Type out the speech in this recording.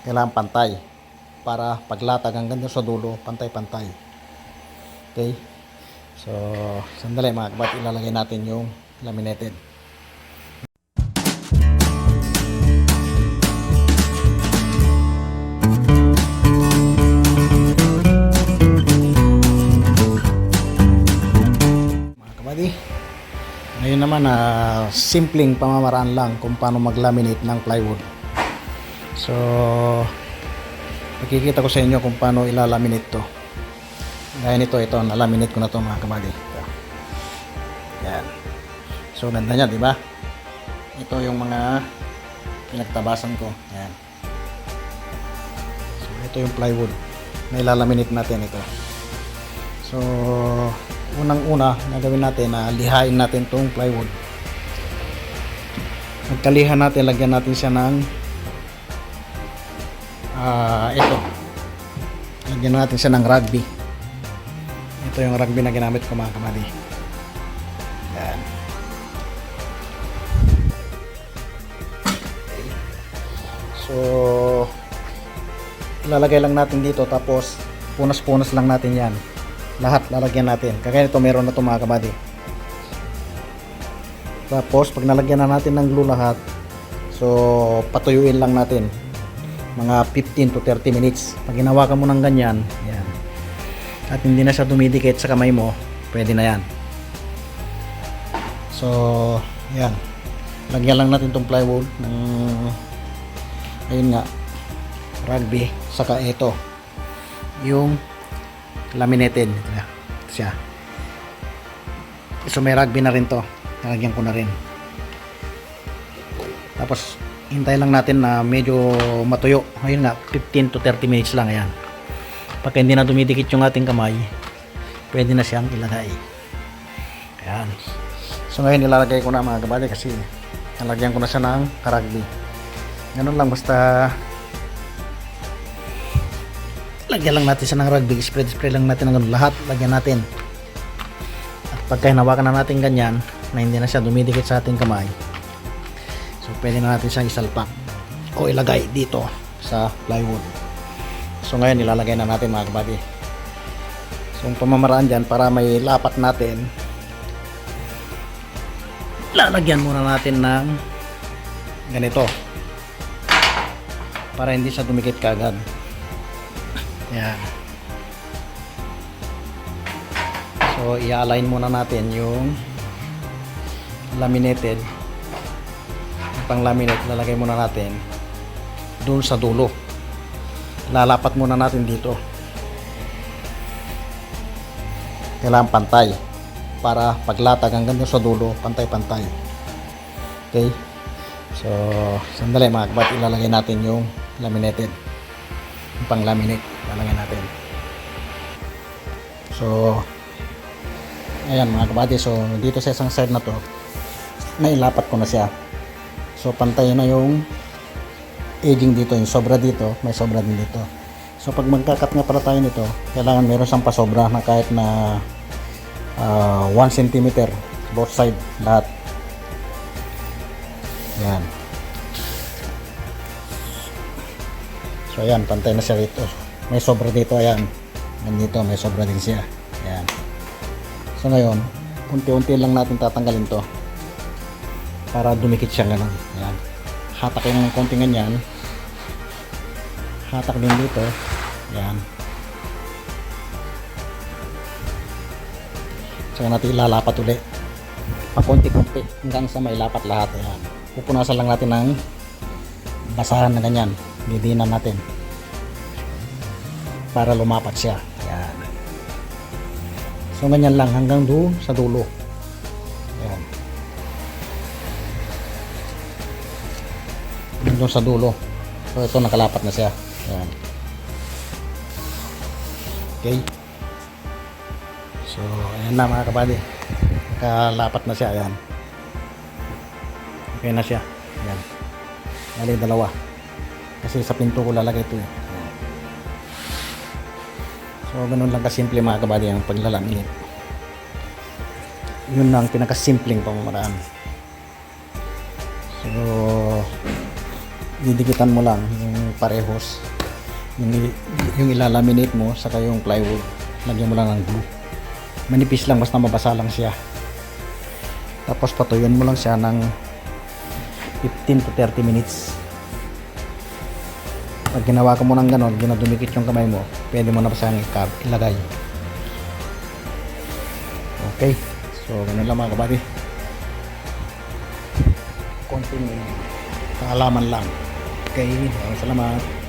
kailangan pantay para paglatag hanggang sa dulo pantay-pantay. Okay? So sandali mga kabat ilalagay natin yung laminated. Mga ngayon naman na simpleng pamamaraan lang kung paano mag-laminate ng plywood so nakikita ko sa inyo kung paano ilalaminate to gaya nito ito nalaminate ko na to mga Ito. yan. So ganda niya di ba? Ito yung mga pinagtabasan ko. Yan. So ito yung plywood na ilalaminate natin ito. So unang una na gawin natin na lihain natin tong plywood. Pagkalihan natin lagyan natin siya ng ah ito. Lagyan natin siya ng rugby. Ito yung rugby na ginamit ko mga kamali. Yan so ilalagay lang natin dito tapos punas-punas lang natin yan. Lahat lalagyan natin. Kagaya nito meron na ito mga kabady tapos pag nalagyan na natin ng glue lahat so patuyuin lang natin mga 15 to 30 minutes. Pag ginawakan mo ng ganyan yan at hindi na siya dumidikit sa kamay mo pwede na yan. So yan lagyan lang natin tong plywood ng ayun nga rugby saka ito. Yung laminated. Siya. So may rugby na rin to. Nalagyan ko na rin. Tapos hintay lang natin na medyo matuyo. Ayun nga 15 to 30 minutes lang ayan. Pagka hindi na dumidikit yung ating kamay pwede na siyang ilagay. Ayan. So ngayon ilalagay ko na mga kabady kasi nalagyan ko na siya ng karagbi. Ganun lang basta lagyan lang natin siya ng rugby spread spread lang natin ng ganun. Lahat lagyan natin. At pagka hinawakan na natin ganyan na hindi na siya dumidikit sa ating kamay so pwede na natin siyang isalpak o ilagay dito sa plywood. So ngayon ilalagay na natin mga kabady so ang pamamaraan dyan para may lapat natin lalagyan muna natin ng ganito. Para hindi siya dumikit kagad yan so i-align muna natin yung laminated yung pang laminate lalagay muna natin doon sa dulo. Lalapat muna natin dito. Kailangan pantay para paglatag hanggang doon sa dulo pantay pantay okay? So sandali mga kabat ilalagay natin yung laminated. Yung pang laminate lalagay natin. So ayan mga kabady so dito sa isang side na to nailapat ko na siya so pantay na yung edging dito yung sobra dito may sobra din dito. So pag magkakat nga pala tayo nito kailangan meron siyang pasobra na kahit na 1 cm both side lahat. Yan. So ayan pantay na siya dito may sobra dito ayan. Nandito may sobra din siya. Ayan. So ngayon unti-unti lang natin tatanggalin to para dumikit siya ganun. Ayan. Hatak yung konti ganyan. Hatak din dito. Ayan. Saka natin ilalapat uli. Pakunti-kunti hanggang sa may lapat lahat. Ayan. Pupunasan lang natin ng basahan na ganyan. Didinan natin. Para lumapat siya. Ayan. So ganyan lang hanggang doon sa dulo doon sa dulo. So ito nakalapat na siya. Ayan. Okay. So ayan na mga kabady. Nakalapat na siya ayan. Okay na siya. Ayan. Bali dalawa. Kasi sa pinto ko lalagay ito eh. So, ganun lang kasimple mga kabady ang paglalaminate. Yun lang pinakasimpleng pamamaraan. So, didikitan mo lang yung parehos. Yung, yung ilalaminate mo, saka yung plywood, lagyan mo lang ng glue. Manipis lang, basta mabasa lang siya. Tapos patuyuan mo lang siya ng 15 to 30 minutes. Pag ginawa ko mo ng ganon, ginadumikit yung kamay mo, pwede mo na pa siyang ilagay. Okay. So, ganun lang mga kabady. Konting kaalaman lang. Maraming salamat.